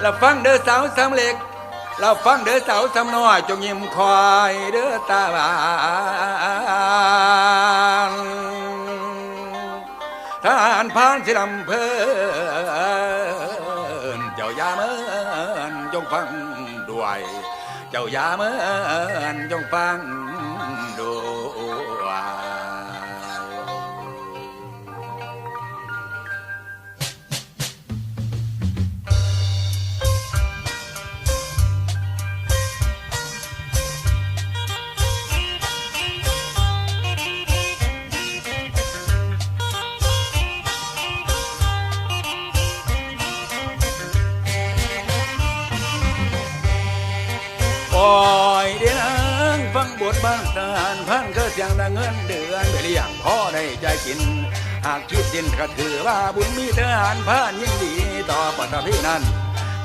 เราฟังเด้อสาวสำเล็ก เราฟังเด้อสาวสำน้อยจงยิ้มคอยเด้อตาบานทารพานสิลำเพลินเจ้ายาเมินจงฟังด้วย เจ้ายาเมินจงฟังด อยเดียวนังฟังบทบ้านทหารพันก็เสียงดังเงินเดือนไปเลี้ยงพ่อได้ใจกิน หากคิดดินก็ถือว่าบุญมีทหารผ่านยิ่งดีต่อปัตตภีนั้น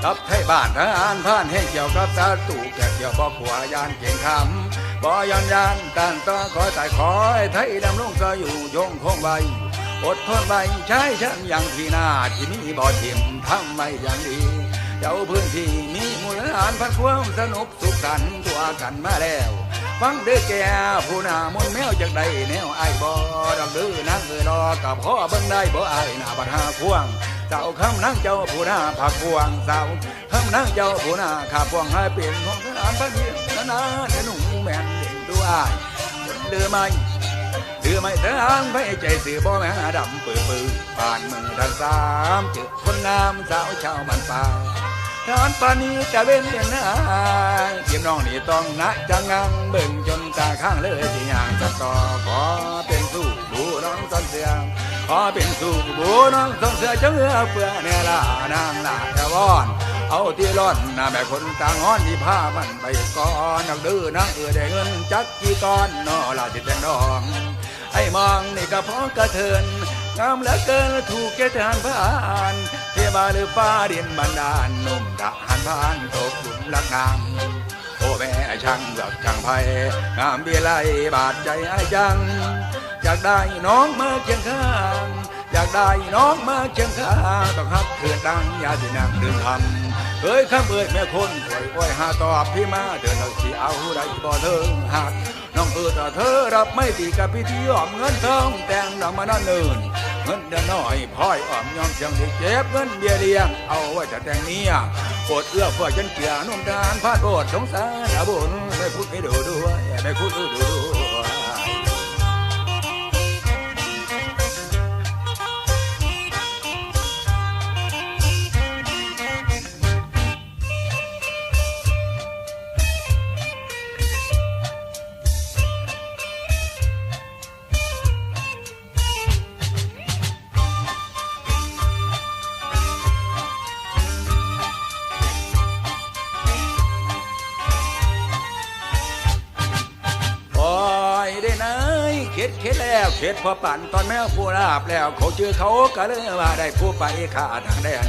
กับไทยบ้านทหารผ่านให้เกี่ยวกับตาตู่แก่เกี่ยวบอกขัวยานเก่งคำบ่ยอนยานต่างต่อขอตายขอให้ไทยดำรงก็อยู่ยงคงไว้อดทนไว้ใช้ฉันอย่างที่นาที่มีบ่อทิมทำไม่อย่างดี เจ้าพื้นที่มีมูลฐานพันความสนุกสุขสันต์ตัวกันมาแล้ว ฟังเด้อแกผู้หน้ามนแมวจากใดแนวไอ้บ่ดอกดื้อนังเออรอกับพ่อเบิ่งได้บ่ไอ้หน้าบัดหาควงเจ้าคำนั่งเจ้าผู้หน้าผักควงสาคำนั่งเจ้าผู้หน้าขาพวงให้เปลี่ยนของทหารพันเดียวนานาเดี๋ยวหนุ่มแม่นเด่นดูอ้ายเดือไม่ ถือไม่ทางไปใจสื่อบ่แม่ดำปื้อปื้อผ่านมือทางสามเจอคนงามสาวชาวมันป่าทานปานี้จะเว้นเดียนนะเยี่ยมน้องนี่ต้องนะจังงังเบิ่งจนตาข้างเลยที่ย่างจะต่อขอเป็นสู้บูน้องต้นเสียงขอเป็นสู้บูน้องต้นเสียจังเอื้อเฟื่อเนี่ยละนางลาจะวอน เอาที่ร้อนนะแม่คนต่างฮ้อนที่ผ้ามันไปก่อนนักดื้อนักเอือได้เงินจักกี่ก้อนนอลาจิตแตงดอง มองนี่ก็พอกระเทินงามเหลือเกินถูกแกทหารผ่านเทบาหรือฟ้าดินบันดาลนุ่มทหารผ่านตกหลุมรักงามโอแม่ช่างเลือกช่างไพงามเบียไลบาดใจไอ้จัง อยากได้น้องมาเคียงข้าง อยากได้น้องมาเคียงข้างต้องฮักเถื่อนดังยาสินางเดินทำเอ้ยข้ามเอ้ยแม่คนป่วยป่วยหาตอบพี่มาเดินเราสิเอาได้บ่เธอหัก น้องเออแต่เธอรับไม่ตีกับพิธีอ้อมเงินทองแต่งดอกมานั่นเนินเงินเดือนน้อยพ่อยอ้อมยอมเชียงที่เจ็บเงินเบี้ยเลี้ยงเอาไว้จะแต่งเมียปวดเอื้อเพื่อจนเกลียนุ่มดานพาดโอดสงสารอาบุญไม่พูดไม่ดูด้วยไม่พูดดูด้วย เข็ดแล้วเข็ดพอปั่นตอนแมวผู้ราบแล้ว เขาเจอเขาก็เลยว่าได้ผู้ไปขาทางแดน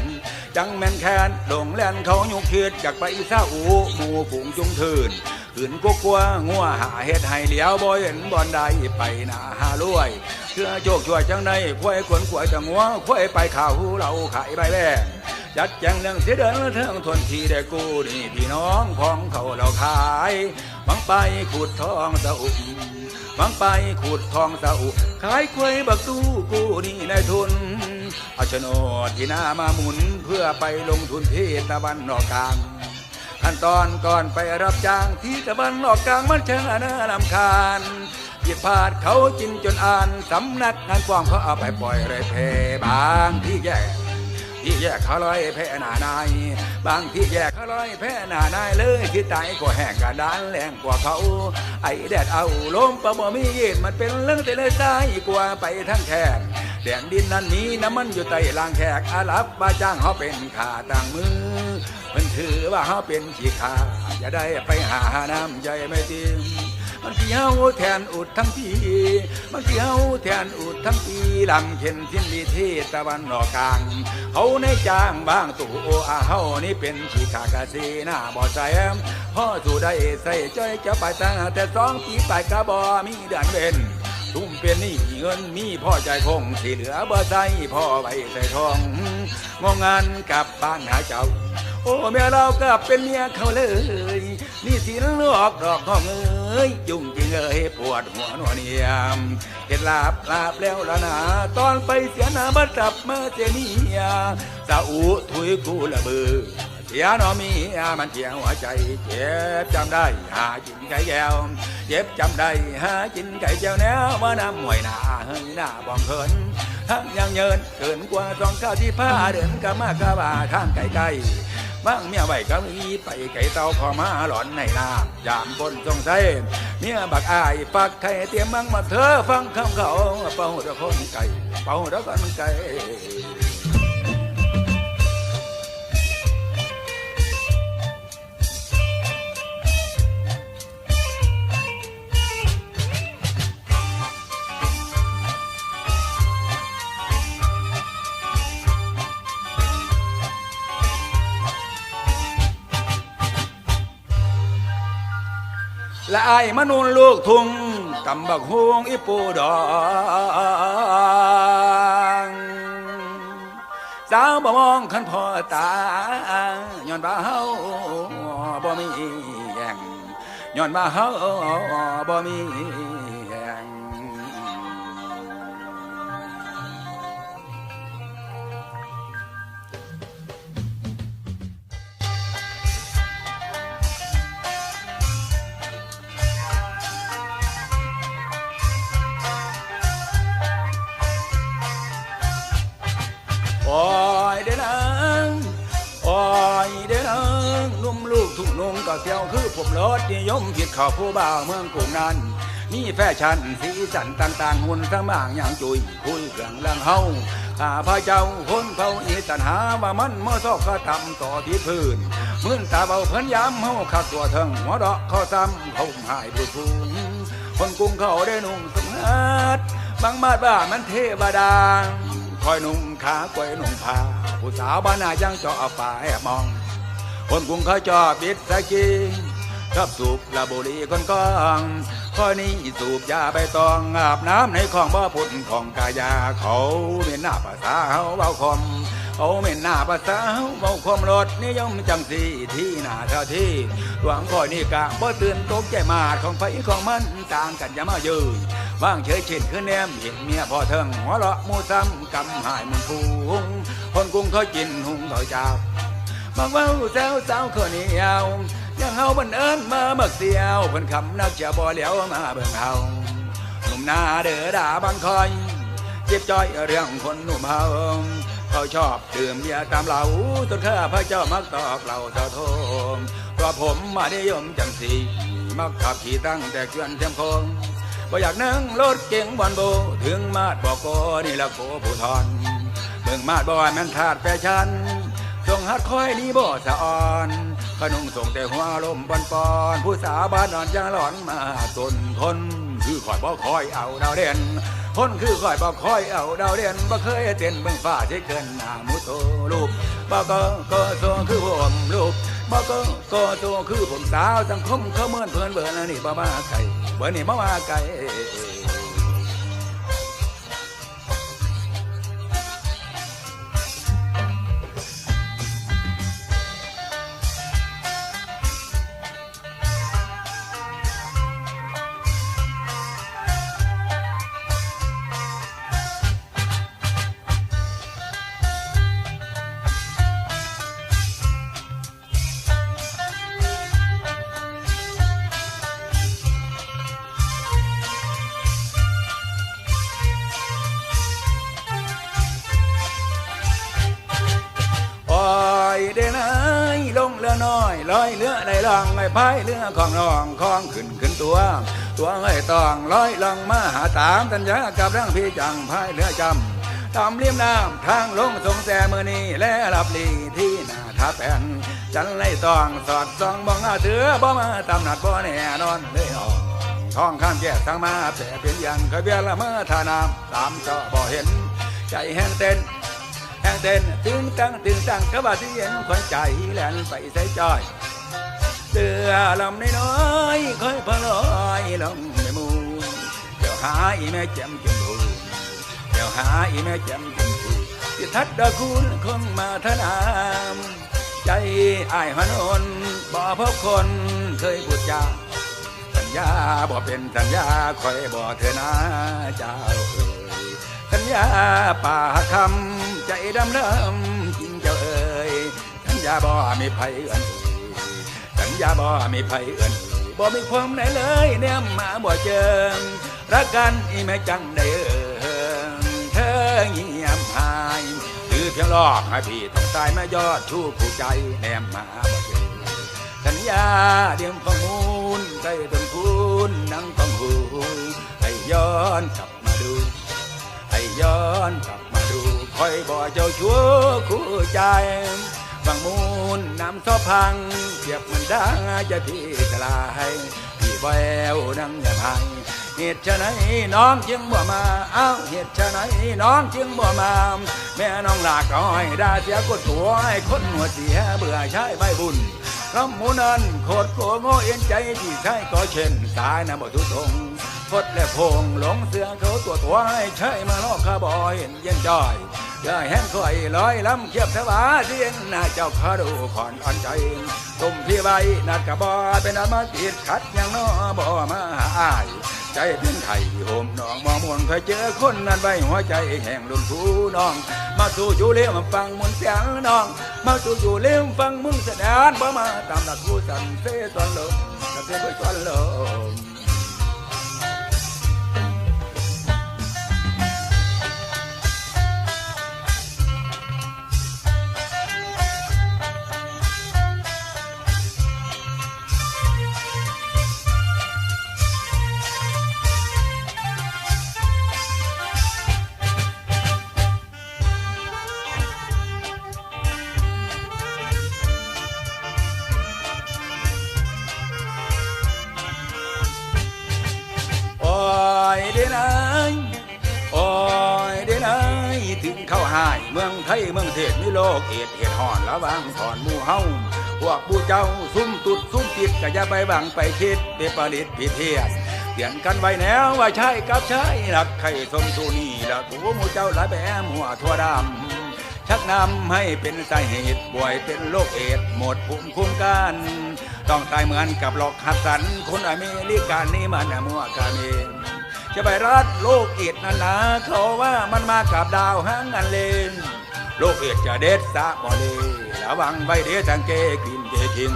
จังแมนแคนดงแลนเขายุกเขียดจากไปซาอูหมู่ฝูงจุงทืนขืนกัวกลัวงัวหาเฮ็ดให้เหลียวบ่เห็นบอนใดไปหนาหารวยเชื่อโชคช่วยจังในควยขวนขวยจะงัวควยไปข่าวเราขายใบแบง จัดแจงเรื่องเสียเดินเทิงทนทีได้กูนี่พี่น้องของเขาเราขายหวังไปขุดทองสะอุหวังไปขุดทองสะอุขายกล้วยบักตู้กูนี่นายทุนเอาโฉนดที่หน้ามาหมุนเพื่อไปลงทุนที่ตะวันออกกลางขั้นตอนก่อนไปรับจ้างที่ตะวันออกกลางมันเชิงน่าลำคาญผิดพลาดเขาจินจนอ่านสำนักงานกว้างเขาเอาไปปล่อยไรเพบางที่แย่ ที่แยกเขาลอยแพ้หน้านายบางที่แยกเขาลอยแพ้หน้านายเลยที่ตายก็แห้งกระดานแรงกว่าเขา ไอ้แดดเอาลมประบ่มีเย็นมันเป็นเรื่องแต่เลยตายกว่าไปทั้งแขกแดนดินนั้นมีน้ำมันอยู่ใต้ลางแขกอาลับมาจ้างเขาเป็นขาต่างมือมันถือว่าเขาเป็นขี้ขาอย่าได้ไปหาน้ำใจไม่ติม มันเที่ยวแทนอุดทั้งปีมันเที่ยวแทนอุดทั้งปีลำเข็นทิ้นดีเทศตะวันออกกลางเขาในจ้างบางตู่โออาเฮานี่เป็นขีขากาซีหน้าบ่อใจแอมพ่อสู่ได้ใส่จ้อยจะไปตั้งแต่สองปีไปกะบอมีเดือนเว้นทุ่มเป็นนี้เงินมีพ่อใจคงที่เหลือบ่ใส่พ่อไว้ใส่ทองงงงานกลับบ้านหาเจ้า โอ้เมียเราก็เป็นเมียเขาเลย นี่สินลอกดอกห้องเอ้ ยยุ่งจริงเอ้ยปวดหัวหนวเนียมเห็นลาบลาบแล้วละนะตอนไปเสียหน้าบัดจับมาเจเนียสาอูถุยกูละเบือเสียนอมีมันเจียหัวใจเจ็บจำได้หาจินไก่แก้วเจ็บจำได้หาจินไก่แก้วแนวว่านำหวยหน้าเฮ้ยหน้าบองเขินทั้งยังเยินเกินกว่าสองข้าวที่ผ้าเดินกะมากะบ่าทางไก่ไก่ บ้างเมียไว้ก็มีไปไก่เตาพอมาหลอนในน้ำยามบนจงใจเมียบักอายปักไข่เตรียมมังมาเธอฟังคำเขาเป่าตะคนไก่เป่าตะคนไก่ ไอ้มนุนลูกทุ่งตำบักฮวงอีปูดองสาวบ่มองขันพ่อตาย้อนบ่าเฮาบ่มีแย่งย้อนบ่าเฮาบ่มี นุ่งก็เที่ยวคือผมรถนิยมผิดข้าวผู้บ่าวเมืองกรุงนั้นมีแฟชั่นสีสันต่างๆ หุ่นสมางอย่างจุยคุยเครื่องเรื่องเฮาข้าพระเจ้าคนเผาอีตันหาว่ามันเมื่อซอกก็ทำต่อที่พื้นมื่นตาเบาเพิ่นย้ำเฮาขักตัวเทิงหัวดอกข้อซ้ำเขาหายผู้สูงคนกรุงเขาได้นุ่งสงัดบางมาดบ้ามันเทวดาคอยนุ่งขากล้วยนุ่งผ้าผู้สาวบ้านนายังเจาะป่าแอบมอง คนกรุงเขาจอบบิดสกีชอบสูบลาบุรีคนกองข้อนี้สูบยาใบตองอาบน้ำในคลองบ่อพุ่นของกายาเขาเม็นหน้าภาษาเฮาเบาคมเขาเม็นหน้าภาษาเฮาเบาคมรถนิยมจังสีที่หน้าเท่าที่หวังคอยนี่กะบ่ตื่นตกใจมาดของไฟของมันต่างกันอย่ามายืนว่างเฉยเช่นคือแนมเห็นเมียพอเทิงหัวเราะมูซ้ำกำหายมันพูงคนกรุงเขากินหุงเขาจั บาเว้าแซวสาวคนนี้เอายังเฮาบันเอิญมาเบิกเสียวเพิ่นคำนักจะบ่เหลียวมาเบิ่งเฮาหนุ่มหน้าเด้อดาบางคอยเจ็บจ้อยเรื่องคนหนุ่มเฮาเขาชอบดื่มเบียร์ตามเหล้าจนข้าพระเจ้ามักตอกเหล่าเจ้าโทมเพราะผมมานิยมจังสีมักขับขี่ตั้งแต่เกลือนเทียมคงบ่อยากนั่งรถเก๋งบอนโบถึงมาดบอกโกนี่ละโกผู้ทอนเบิ่งมาดบอยมันทาดแฟชั่น ส่งฮัดคอยนี่บ่สะอ่อนขนุงส่งแต่หัวลมบอนปอนผู้สาวบ้านนอนจังหลอนมาตนคนคือคอยบ่คอยเอาดาวเด่นคนคือคอยบ่คอยเอาดาวเด่นบ่เคยเต้นเบิ่งฟ้าที่เกินหน้ามุโตลูกบ่ก็ก็โซคือผมลูกบ่ก็ก็โซคือผมสาวสังคมเขาเหมือนเพื่อนเบิ่นอันนี้บ่มาไกลเบิ่นนี่บ่มาไก อในลองไม่พายเรือของน้องคองขึ้นขึ้นตัว ตัวไอ้ตองลอยลองมาหาตามสัญญากับร่างพี่จังพายเรือจำตามเลี่ยมน้ำทางลงทรงแสมือนี้และรับลีที่หน้าท่าแป้นจันไล่ตองสอดส่องบองอาเถือบ่มาตำหนัดบ่แน่นอนเลยออกท้องข้ามแก่ทางมาแต่เป็นอย่างเคยเบียละเมื่อทาน้ำตามเจาะบ่เห็น ใจแห้งเต้นแห่งเต้นตึงตั้งตึงตั้งกะว่าที่เย็นคนใจแหลนไปใส่จอย เตือลำน้อยๆค่อยพลอยลงในมูเดี๋ยวหาอีแม่แจ่มจมพูเดี๋ยวหาอีแม่แจ่มจมพูสิทัดดาคุณคงมาทนามใจอายหนอนบ่พบคนเคยพูดจาสัญญาบ่เป็นสัญญาคอยบ่เธอนาเจ้าเอ่ยสัญญาป่าคำใจดำดำจริงเจ้าเอ่ยสัญญาบ่มีภัยเอื่นเอ่ ยาบ่มีภัยเอื่นเอ่ยบ่มีความไหนเลยแนมมาบ่เจอรักกันอีแม่จังได้เอ่ยเธอเงียบหายหรือเพียงลอกให้พี่ต้องตายมายอดชู้ผู้ใจแนมมาบ่เจอสัญญาเดียมข้อมูลใจต้นคุณนั่งต้องหูให้ย้อนกลับมาดูให้ย้อนกลับมาดูคอยบ่เจ้าชั่วคู่ใจ ฟังมูลน้ำซอพังเทียบมันดังจะพี่ทลายพี่แววนังอย่าพังเหตุชะไหนน้องจึงบ่มา เอ้าเหตุชะไหนน้องจึงบ่มา แม่น้องหลากก้อยด่าเสียกดตัวให้คนหัวเสียเบื่อใช้ใบบุญคำหมูนันโคตรโกโง่เอ็นใจที่ใช้ก็เช่นสายน้ำบ่ทุทง พดและพงหลงเสือเขาตัวตัวให้ใช่มาลอกขาบอยเห็นเย็นจอยอย่าแห้งค่อยลอยลำเกียบสวาเสียงหน้าเจ้าขาดูขอนอ่อนใจตุ่มพี่ไว้นัดกระบอเป็นอามาติดขัดยังน้อบ่มาหาอาย ใจเป็นไข่โหมน้องมองมวนเคยเจอคนนั้นไว้หัวใจแห่งลุนผู้น้อง มาสู่อยู่เลี้ยมฟังมุนเสียงน้อง มาสู่อยู่เลี้ยมฟังมุนแสดงบ่มาตามหลักผู้สันเสตอนลมกระเทยไปตอนลมาย เมืองไทยเมืองเทศมีโลกเอ็ดเอ็ดหอนระวังถอนมู่เฮาพวกผู้เจ้าซุ่มตุดซุ่มติดก็อย่าไปบังไปคิดเปปริตพิเทียนเตือนกันไว้แนวว่าใช่กับใช่หลักไข่สมสูนี่ละกูมู่เจ้าหลายแบมหัวทั่วดำชักนำให้เป็นสาเหตุป่วยเป็นโรคเอดหมดภูมิคุ้มกัน ต้องตายเหมือนกับหลอกหัดสันคนอเมริกันนี่มันน่ะมัวกาเมน จะไปรัดโรคเอดนั่นนะเขาว่ามันมากับดาวหางอันเลนโรคเอดจะเด็ดสะบ่เลระวังไว้เด้อทางเกกินเกกิน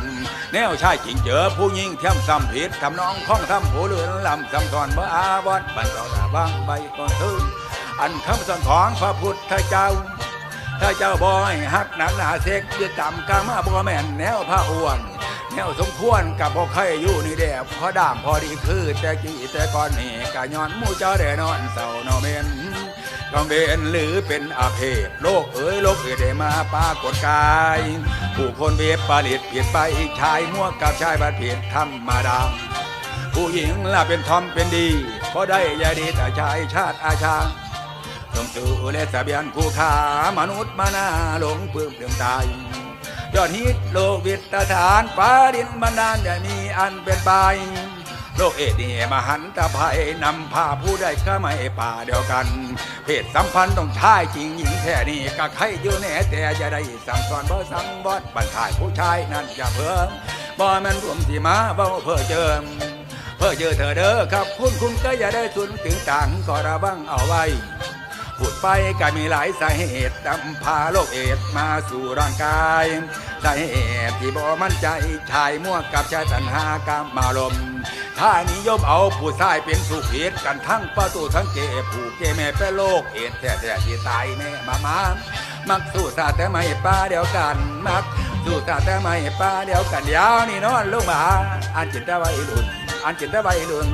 แนวชายจริงเจอผู้หญิงเทียมซ้ำผิดทำน้องข้องทำผู้เลือนลำซ้ำตอนบ่ออาบอดบันเราระวังใบก่อนถึงอันคำสอนของพระพุทธเจ้าถ้าเจ้าบอยฮักหนักหนาเซ็กยึดต่ำกามาบ่แม่นแนวผ้าอ้วน แนวสมควรกับบ่ใครอยู่นี่แดบพอดามพอดีคือแต่กี้แต่ก่อนนี่กะย้อนมู่เจ้าได้นอนเศร้านอเมนกองเบนหรือเป็นอาเพศโลกเอ๋ยโลกเอ๋ยได้มาปากฏกาย ผู้คนเบียดผลิตผิดไปชายมั่วกับชายบัดผิดธรรมดาผู้หญิงล่ะเป็นทอมเป็นดีพอได้ยาดีแต่ชายชาติอาชาลงสู่และสะเบียนคู่ขามนุษย์มานาหลงเพื่อเปลี่ยนตาย ยอดฮิตโลกวิตฐานฟ้าดินบันดาลอย่มีอันเป็นไปโลกเอดนี่มหันตภัยนำพาผู้ได้ก็ไม่ป่าเดียวกัน เพศสัมพันธ์ต้องชายจริงหญิงแท้นี่ก็ใครอยู่แน่แต่จะได้สั่งสอนเบ่สั่งบอดบันทายผู้ชายนั่นอย่าเพิ่มบ่แมันรวมที่มาเบ้าเพื่อเจิมเพื่อเจอเธอเด้อครับคุณคุณก็อย่าได้สุนถึงต่างก็ระวังเอาไว้ พูดไปก็มีหลายสาเหตุนำพาโรคเอดส์มาสู่ร่างกายสาเหตุที่บ่มั่นใจชายมั่วกับชายสัญหากรรมมารมถ้านิยมเอาผู้ชายเป็นสุขีดกันทั้งประตูทั้งเกผู้เกแม่เป็นโรคเอดแต่แต่ที่ตายแม่มามามักสู้ซาแต่ไม่ป้าเดียวกันมักสู้ซาแต่ไม่ป้าเดียวกันเดียวนี่นอนลงมาอันจิตตะไว้รุ่นอันจิตตะไว้รุ่น